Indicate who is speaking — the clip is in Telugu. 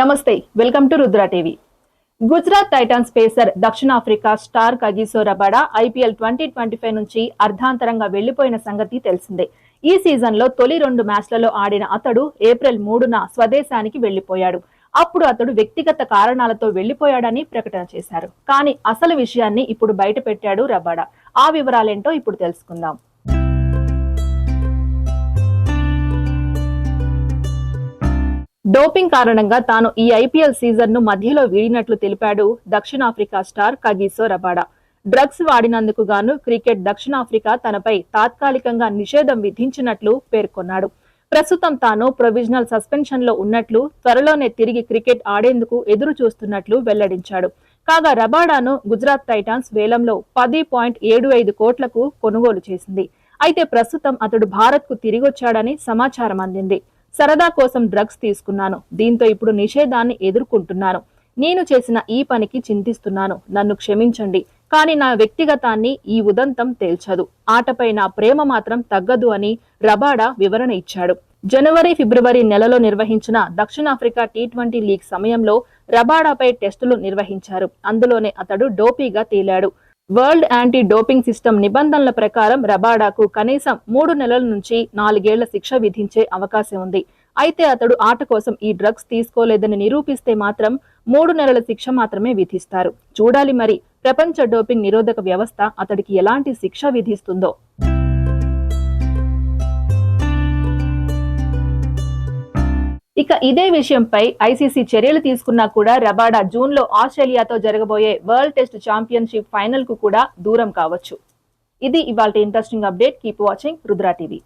Speaker 1: నమస్తే welcome to Rudra TV. Gujarat Titans pacer దక్షిణాఫ్రికా star Kagiso Rabada IPL twenty twenty five నుంచి అర్ధాంతరంగా వెళ్ళిపోయిన సంగతి తెలిసిందే. ఈ సీజన్లో తొలి రెండు మ్యాచ్లలో ఆడిన అతడు ఏప్రిల్ మూడున స్వదేశానికి వెళ్ళిపోయాడు అప్పుడు అతడు వ్యక్తిగత కారణాలతో వెళ్ళిపోయాడని ప్రకటన చేశారు. కానీ అసలు విషయాన్ని ఇప్పుడు బయట పెట్టాడు రబాడా. ఆ వివరాలేంటో ఇప్పుడు తెలుసుకుందాం. డోపింగ్ కారణంగా తాను ఈ ఐపీఎల్ సీజన్ను మధ్యలో వీడినట్లు తెలిపాడు దక్షిణాఫ్రికా స్టార్ కగిసో రబాడా డ్రగ్స్ వాడినందుకు గాను క్రికెట్ దక్షిణాఫ్రికా తనపై తాత్కాలికంగా నిషేధం విధించినట్లు పేర్కొన్నాడు. ప్రస్తుతం తాను ప్రొవిజనల్ సస్పెన్షన్లో ఉన్నట్లు త్వరలోనే తిరిగి క్రికెట్ ఆడేందుకు ఎదురు చూస్తున్నట్లు వెల్లడించాడు. కాగా రబాడాను గుజరాత్ టైటాన్స్ వేలంలో పది పాయింట్ ఏడు ఐదు కోట్లకు కొనుగోలు చేసింది. అయితే ప్రస్తుతం అతడు భారత్కు తిరిగొచ్చాడని సమాచారం అందింది. సరదా కోసం డ్రగ్స్ తీసుకున్నాను. దీంతో ఇప్పుడు నిషేధాన్ని ఎదుర్కొంటున్నాను. నేను చేసిన ఈ పనికి చింతిస్తున్నాను. నన్ను క్షమించండి. కానీ నా వ్యక్తిగతాన్ని ఈ ఉదంతం తేల్చదు. ఆటపై నా ప్రేమ మాత్రం తగ్గదు అని రబాడా వివరణ ఇచ్చాడు. జనవరి ఫిబ్రవరి నెలలో నిర్వహించిన దక్షిణాఫ్రికా టీ ట్వంటీ లీగ్ సమయంలో రబాడాపై టెస్టులు నిర్వహించారు. అందులోనే అతడు డోపీగా తేలాడు. వరల్డ్ యాంటీ డోపింగ్ సిస్టమ్ నిబంధనల ప్రకారం రబాడాకు కనీసం మూడు నెలల నుంచి నాలుగేళ్ళ శిక్ష విధించే అవకాశం ఉంది. అయితే అతడు ఆట కోసం ఈ డ్రగ్స్ తీసుకోలేదని నిరూపిస్తే మాత్రం మూడు నెలల శిక్ష మాత్రమే విధిస్తారు. చూడాలి మరి ప్రపంచ డోపింగ్ నిరోధక వ్యవస్థ అతడికి ఎలాంటి శిక్ష విధిస్తుందో. ఇక ఇదే విషయంపై ఐసీసీ చర్యలు తీసుకున్నా కూడా రబాడా జూన్లో ఆస్ట్రేలియాతో జరగబోయే వరల్డ్ టెస్ట్ ఛాంపియన్షిప్ ఫైనల్కు కూడా దూరం కావచ్చు. ఇది ఇవాళ interesting update. Keep watching Rudra TV.